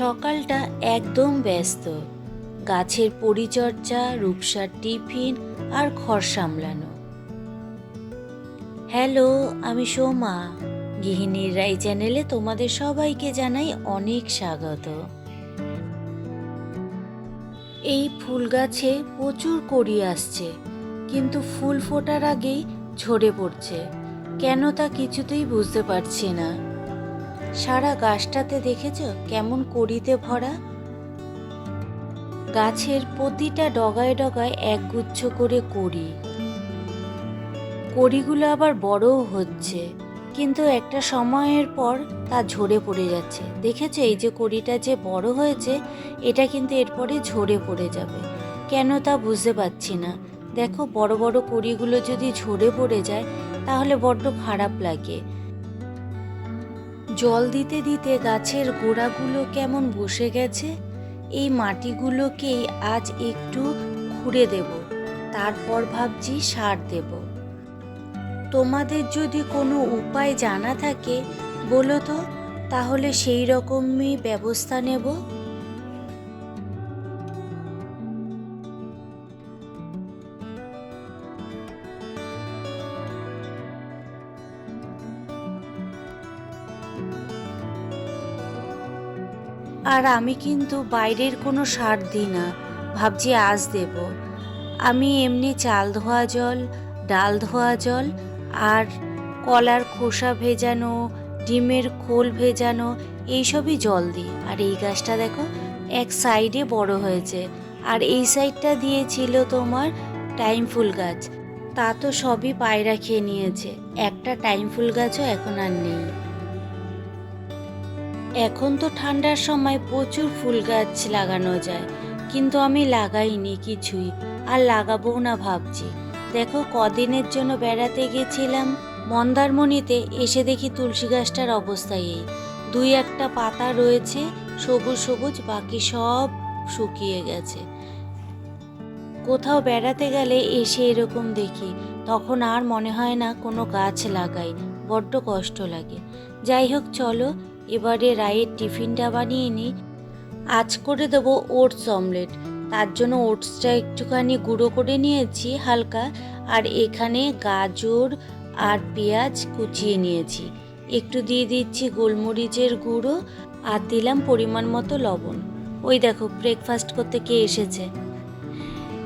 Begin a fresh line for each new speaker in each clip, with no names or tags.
সকালটা একদম ব্যস্ত। গাছের পরিচর্যা, রূপসার টিফিন আর খড় সামলানো। হ্যালো, আমি সোমা। গৃহিণীর রাই চ্যানেলে তোমাদের সবাইকে জানাই অনেক স্বাগত। এই ফুল গাছে প্রচুর কড়ি আসছে, কিন্তু ফুল ফোটার আগেই ঝরে পড়ছে। কেন তা কিছুতেই বুঝতে পারছি না। সারা গাছটাতে দেখেছ কেমন কড়িতে ভরা? গাছের প্রতিটা ডগায় ডগায় একগুচ্ছ করে কড়ি। কড়িগুলো আবার বড়ও হচ্ছে, কিন্তু একটা সময়ের পর তা ঝরে পড়ে যাচ্ছে। দেখেছ এই যে কড়িটা যে বড় হয়েছে, এটা কিন্তু এরপরে ঝরে পড়ে যাবে। কেন তা বুঝতে পারছি না। দেখো বড় বড় কড়িগুলো যদি ঝরে পড়ে যায়, তাহলে বড্ড খারাপ লাগে। জল দিতে দিতে গাছের গোড়াগুলো কেমন বসে গেছে, এই মাটিগুলোকেই আজ একটু খুঁড়ে দেব, তারপর ভাবছি সার দেব। তোমাদের যদি কোনো উপায় জানা থাকে, বলো তো, তাহলে সেই রকমই ব্যবস্থা নেব। আর আমি কিন্তু বাইরের কোনো সার দিই না। ভাবছি আজ দেব। আমি এমনি চাল ধোয়া জল, ডাল ধোয়া জল আর কলার খোসা ভেজানো, ডিমের খোল ভেজানো, এইসবই জল দিই। আর এই গাছটা দেখো, এক সাইডে বড় হয়েছে। আর এই সাইডটা দিয়েছিল তোমার টাইম ফুল গাছ। তা তো সবই পায়রা খেয়ে নিয়েছে। একটা টাইম ফুল গাছও এখন আর নেই। এখন তো ঠান্ডার সময় প্রচুর ফুল গাছ লাগানো যায়, কিন্তু আমি লাগাইনি কিছুই আর লাগাবো না ভাবছি। দেখো কদিনের জন্য বেড়াতে গেছিলাম, মন্দারমণিতে এসে দেখি তুলসী গাছটার অবস্থা এই। দুই একটা পাতা রয়েছে, সবুজ সবুজ, বাকি সব শুকিয়ে গেছে। কোথাও বেড়াতে গেলে এসে এরকম দেখি, তখন আর মনে হয় না কোনো গাছ লাগাই, বড্ড কষ্ট লাগে। যাই হোক, চলো এবারে রায়ের টিফিনটা বানিয়ে নিই আজ করে দেবো ওটস অমলেট। তার জন্য ওটসটা একটুখানি গুঁড়ো করে নিয়েছি হালকা। আর এখানে গাজর আর পেঁয়াজ কুচিয়ে নিয়েছি। একটু দিয়ে দিচ্ছি গোলমরিচের গুঁড়ো আর দিলাম পরিমাণ মতো লবণ। ওই দেখো ব্রেকফাস্ট করতে কে এসেছে?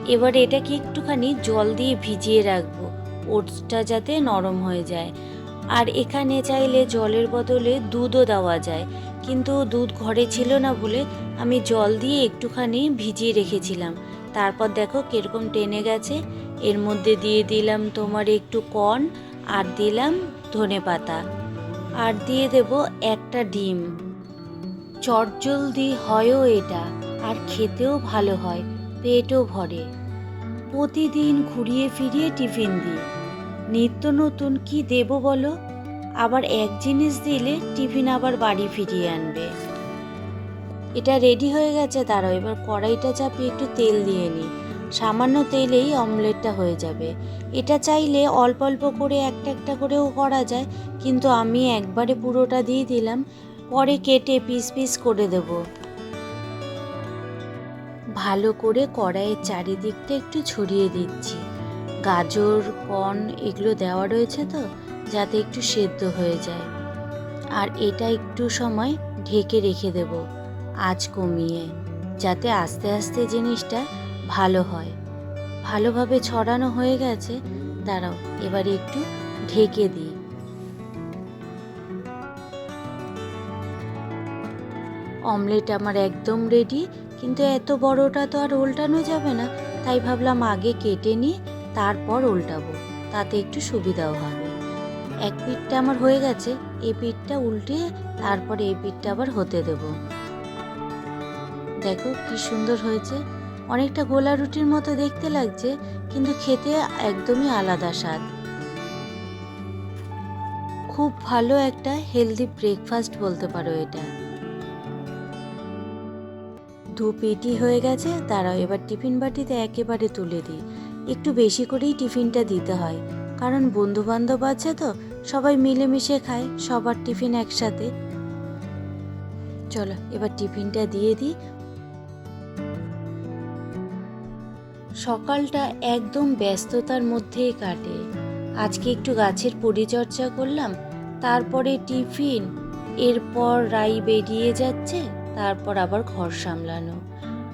এবার এটাকে একটুখানি জল দিয়ে ভিজিয়ে রাখব। ওটসটা যাতে নরম হয়ে যায়। আর এখানে চাইলে জলের বদলে দুধও দেওয়া যায়। কিন্তু দুধ ঘরে ছিল না বলে আমি জল দিয়ে একটুখানি ভিজিয়ে রেখেছিলাম। তারপর দেখো কীরকম টেনে গেছে। এর মধ্যে দিয়ে দিলাম তোমার একটু কর্ন আর দিলাম ধনে পাতা। আর দিয়ে দেব একটা ডিম। চটজলদি হয়ও এটা। আর খেতেও ভালো হয়। পেটও ভরে। প্রতিদিন ঘুরিয়ে ফিরিয়ে টিফিন দিই। নিত্য নতুন কি দেব বলো? আবার এক জিনিস দিলে টিফিন আবার বাড়ি ফিরিয়ে আনবে। এটা রেডি হয়ে গেছে তারাও এবার কড়াইটা চাপিয়ে একটু তেল দিয়ে নিই। সামান্য তেলেই অমলেটটা হয়ে যাবে। এটা চাইলে অল্প অল্প করে একটা একটা করেও করা যায়, কিন্তু আমি একবারে পুরোটা দিয়ে দিলাম, পরে কেটে পিস পিস করে দেব। ভালো করে কড়াইয়ের চারিদিকটা একটু ছড়িয়ে দিচ্ছি। গাজর, কর্ন এগুলো দেওয়া রয়েছে তো, যাতে একটু সেদ্ধ হয়ে যায়। আর এটা একটু সময় ঢেকে রেখে দেব, আঁচ কমিয়ে, যাতে আস্তে আস্তে জিনিসটা ভালো হয়। ভালোভাবে ছড়ানো হয়ে গেছে, দাঁড়াও, এবারে একটু ঢেকে দিই। অমলেট আমার একদম রেডি, কিন্তু এত বড়টা তো আর উল্টানো যাবে না, তাই ভাবলাম আগে কেটে নিয়ে তারপর উল্টাবো, তাতে একটু সুবিধাও হবে। এক পিঠটা আমার হয়ে গেছে এই পিঠটা উল্টে তারপরে এই পিঠটা আবার হতে দেব। দেখো কি সুন্দর হয়েছে। অনেকটা গোলা রুটির মতো দেখতে লাগছে, কিন্তু খেতে একদমই আলাদা স্বাদ। খুব ভালো একটা হেলদি ব্রেকফাস্ট বলতে পারো এটা। দু পেটি হয়ে গেছে, দাঁড়াও এবার টিফিন বাটিতে একেবারে তুলে দিই। একটু বেশি করেই টিফিনটা দিতে হয়। কারণ বন্ধু বান্ধব আছে তো, সবাই মিলেমিশে খায়, সবার টিফিন একসাথে। চলো, এবার টিফিনটা দিয়ে দিই। সকালটা একদম ব্যস্ততার মধ্যেই কাটে। আজকে একটু গাছের পরিচর্যা করলাম, তারপরে টিফিন, এরপর রাই বেরিয়ে যাচ্ছে, তারপর আবার ঘর সামলানো।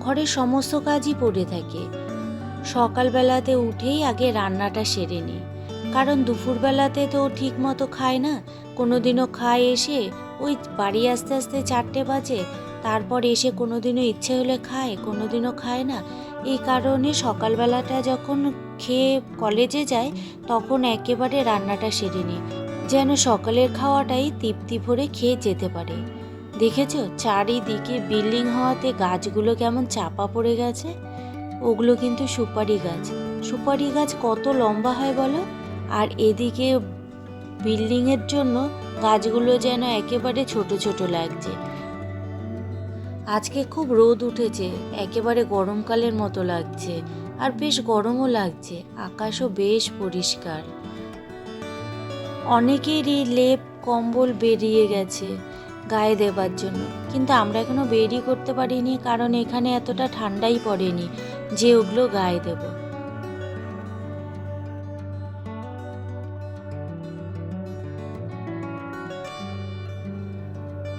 ঘরের সমস্ত কাজই পড়ে থাকে। সকালবেলাতে উঠেই আগে রান্নাটা সেরে নিই কারণ দুপুরবেলাতে তো ঠিক মতো খায় না। কোনো দিনও খায় এসে ওই বাড়ি আস্তে আস্তে চারটে বাজে, তারপর এসে কোনো দিনও ইচ্ছে হলে খায় কোনো দিনও খায় না। এই কারণে সকালবেলাটা যখন খেয়ে কলেজে যায়, তখন একেবারে রান্নাটা সেরে নিই যেন সকালের খাওয়াটাই তৃপ্তি ভরে খেয়ে যেতে পারে। দেখেছ? চারিদিকে বিল্ডিং হওয়াতে গাছগুলো কেমন চাপা পড়ে গেছে। ওগুলো কিন্তু সুপারি গাছ। সুপারি গাছ কত লম্বা হয় বলো? আর এদিকে বিল্ডিংয়ের জন্য গাছগুলো যেন একেবারে ছোট ছোট লাগছে। আজকে খুব রোদ উঠেছে, একেবারে গরমকালের মতো লাগছে, আর বেশ গরমও লাগছে, আকাশও বেশ পরিষ্কার। অনেকেরই লেপ কম্বল বেরিয়ে গেছে। গায়ে দেবার জন্য। কিন্তু আমরা এখনও বেরি করতে পারিনি, কারণ এখানে এতটা ঠান্ডাই পড়েনি যে ওগুলো গায়ে দেব।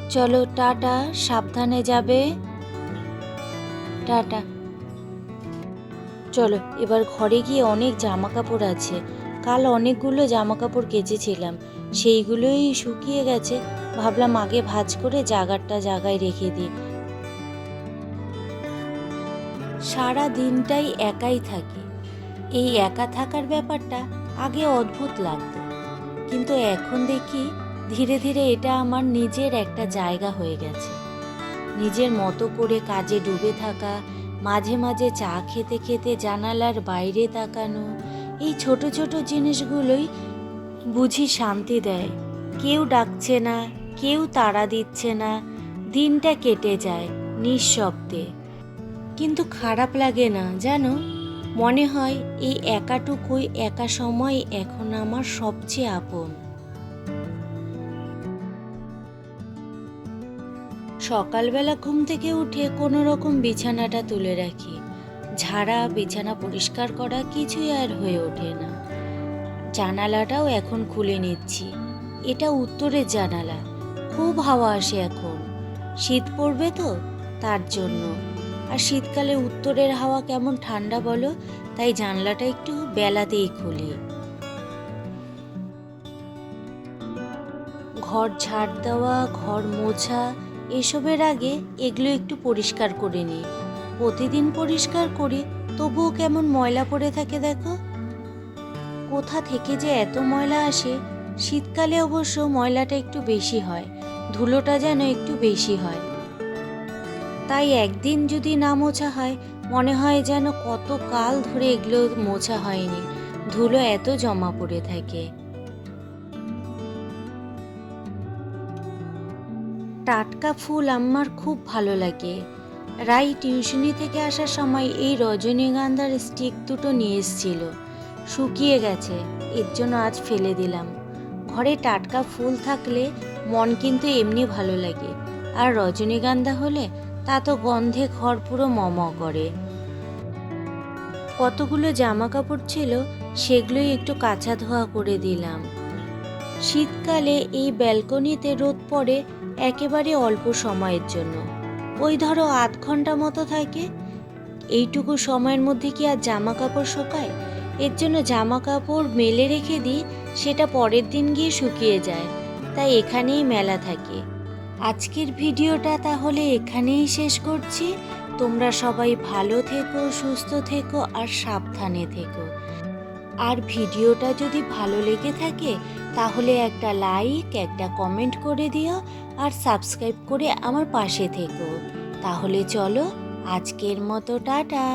চলো, টাটা, সাবধানে যাবে। টাটা। চলো, এবার ঘরে গিয়ে অনেক জামা কাপড় আছে। কাল অনেকগুলো জামা কাপড় কেচেছিলাম। সেইগুলোই শুকিয়ে গেছে। ভাবলাম আগে ভাজ করে জাগারটা জাগায় রেখে দিই। সারা দিনটাই একাই থাকি। এই একা থাকার ব্যাপারটা আগে অদ্ভুত লাগতো। কিন্তু এখন দেখি ধীরে ধীরে এটা আমার নিজের একটা জায়গা হয়ে গেছে। নিজের মতো করে কাজে ডুবে থাকা, মাঝে মাঝে চা খেতে খেতে জানালার বাইরে তাকানো, এই ছোট ছোট জিনিসগুলোই বুঝি শান্তি দেয়। কেউ ডাকছে না কেউ তাড়া দিচ্ছে না। দিনটা কেটে যায় নিঃশব্দে। কিন্তু খারাপ লাগে না, জানো? মনে হয় এই একাটুকুই একা সময় এখন আমার সবচেয়ে আপন। সকালবেলা ঘুম থেকে উঠে কোনো রকম বিছানাটা তুলে রাখি। ঝাড়া, বিছানা পরিষ্কার করা কিছুই আর হয়ে ওঠে না। জানালাটাও এখন খুলে নিচ্ছি। এটা উত্তরের জানালা। খুব হাওয়া আসে এখন। শীত পড়বে তো তার জন্য। আর শীতকালে উত্তরের হাওয়া কেমন ঠান্ডা বলো, তাই জানলাটা একটু বেলাতেই খুলি। ঘর ঝাড় দেওয়া, ঘর মোছা, এসবের আগে এগুলো একটু পরিষ্কার করে নিই। প্রতিদিন পরিষ্কার করি, তবুও কেমন ময়লা পড়ে থাকে দেখো? কোথা থেকে যে এত ময়লা আসে, শীতকালে অবশ্য ময়লাটা একটু বেশি হয়। ধুলোটা যেন একটু বেশি হয়। তাই একদিন যদি না মোছা হয়, মনে হয় যেন কত কাল ধরে এগুলো মোছা হয়নি। ধুলো এত জমা পড়ে থাকে। টাটকা ফুল আমার খুব ভালো লাগে। রাই টিউশনি থেকে আসার সময় এই রজনীগন্ধার স্টিক দুটো নিয়ে এসেছিল। শুকিয়ে গেছে, এর জন্য আজ ফেলে দিলাম। ঘরে টাটকা ফুল থাকলে মন কিন্তু এমনি ভালো লাগে। আর রজনীগন্ধা হলে তা তো গন্ধে ঘর পুরো মম করে। কতগুলো জামা কাপড় ছিল, সেগুলোই একটু কাঁচা ধোয়া করে দিলাম। শীতকালে এই ব্যালকনিতে রোদ পড়ে একেবারে অল্প সময়ের জন্য। ওই ধরো আধ ঘণ্টা মতো থাকে। এইটুকু সময়ের মধ্যে কি আর জামা কাপড় শোকায়? এর জন্য জামা কাপড় মেলে রেখে দিই, সেটা পরের দিন গিয়ে শুকিয়ে যায়। তাই এখানেই মেলা থাকে। আজকের ভিডিওটা তাহলে এখানেই শেষ করছি। তোমরা সবাই ভালো থেকো, সুস্থ থেকো আর সাবধানে থেকো। আর ভিডিওটা যদি ভালো লেগে থাকে, তাহলে একটা লাইক একটা কমেন্ট করে দিও আর সাবস্ক্রাইব করে আমার পাশে থেকো। তাহলে চলো, আজকের মতো টাটা।